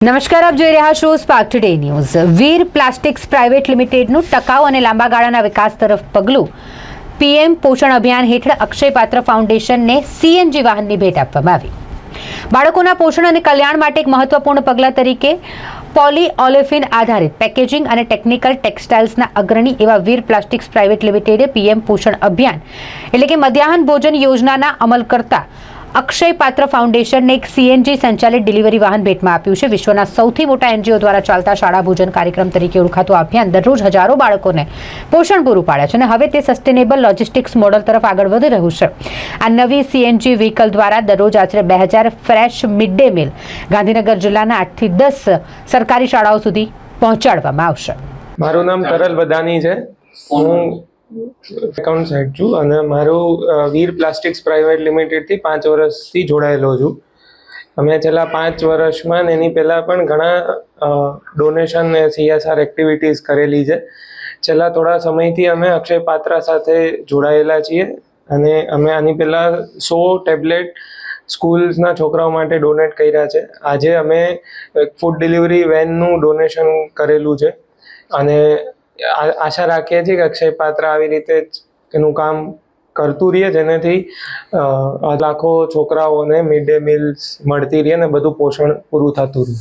નમસ્કાર, આપ જોઈ રહ્યા છો Spark today news Veer plastics private લિમિટેડનું ટકાઉ અને લાંબા ગાળાના વિકાસ તરફ પગલું. પીએમ પોષણ અભિયાન હેઠળ અક્ષયપાત્ર ફાઉન્ડેશનને સીએનજી વાહનની ભેટ આપવામાં આવી. બાળકોના પોષણ અને કલ્યાણ માટે એક મહત્વપૂર્ણ પગલાં તરીકે પોલી ઓલેફિન આધારિત પેકેજિંગ અને ટેકનિકલ ટેક્સટાઇલ્સના અગ્રણી એવા વીર પ્લાસ્ટિક્સ પ્રાઇવેટ લિમિટેડે પીએમ પોષણ અભિયાન, એટલે કે મધ્યાહન ભોજન યોજનાના અમલ કરતા અક્ષય પાત્ર ફાઉન્ડેશનને એક સીએનજી સંચાલિત ડિલિવરી વાહન ભેટમાં આપ્યું છે. વિશ્વના સૌથી મોટા એનજીઓ દ્વારા ચાલતા શાળા ભોજન કાર્યક્રમ તરીકે ઓળખાતું આ અભિયાન દરરોજ હજારો બાળકોને પોષણ પૂરું પાડે છે અને હવે તે સસ્ટેનેબલ લોજિસ્ટિક્સ મોડલ તરફ આગળ વધી રહ્યું છે. આ નવી સીએનજી વ્હીકલ દ્વારા દરરોજ આશરે બે હજાર fresh mid day meal Gandhinagar જિલ્લાના આઠથી દસ સરકારી શાળાઓ સુધી પહોંચાડવામાં આવશે. મારું નામ તરલ બદાની છે. હું એકાઉન્ટ સાઈડ છું અને મારું વીર પ્લાસ્ટિક્સ પ્રાઇવેટ લિમિટેડથી પાંચ વર્ષથી જોડાયેલો છું. અમે છેલ્લા પાંચ વર્ષમાં ને એની પહેલાં પણ ઘણા ડોનેશન ને સીએસઆર એક્ટિવિટીઝ કરેલી છે. છેલ્લા થોડા સમયથી અમે અક્ષય પાત્રા સાથે જોડાયેલા છીએ અને અમે આની પહેલાં સો ટેબ્લેટ સ્કૂલ્સના છોકરાઓ માટે ડોનેટ કર્યા છે. આજે અમે ફૂડ ડિલિવરી વેનનું ડોનેશન કરેલું છે. અને આશા રાખીએ છીએ કે અક્ષય પાત્ર આવી રીતે જ એનું કામ કરતું રહીએ, જેનાથી લાખો છોકરાઓને મિડ ડે મીલ્સ મળતી રહે અને બધું પોષણ પૂરું થતું રહે.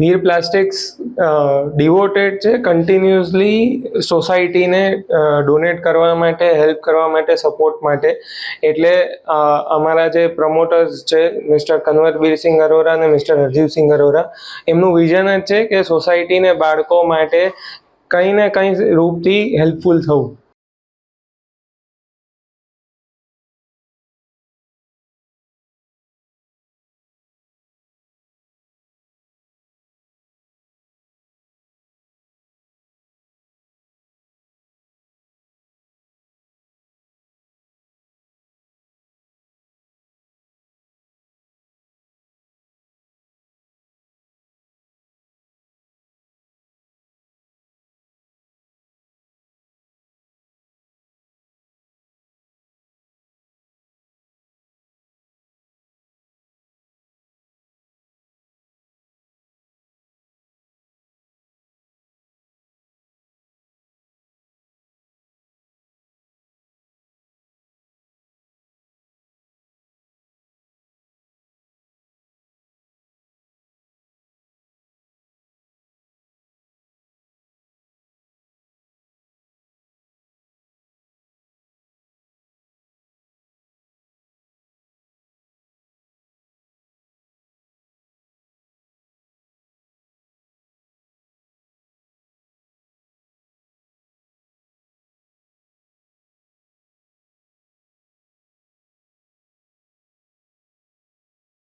વીર પ્લાસ્ટિક્સ ડિવોટેડ છે. કન્ટિન્યુઅસલી સોસાયટીને ડોનેટ કરવા માટે હેલ્પ કરવા માટે સપોર્ટ માટે. એટલે અમારા જે પ્રમોટર્સ છે મિસ્ટર કન્વરબીર સિંહ અરોરા અને મિસ્ટર હરજીવસિંહ અરોરા એમનું વિઝન જ છે કે સોસાયટીને બાળકો માટે કંઈ ને કંઈ રૂપથી હેલ્પફુલ થવું.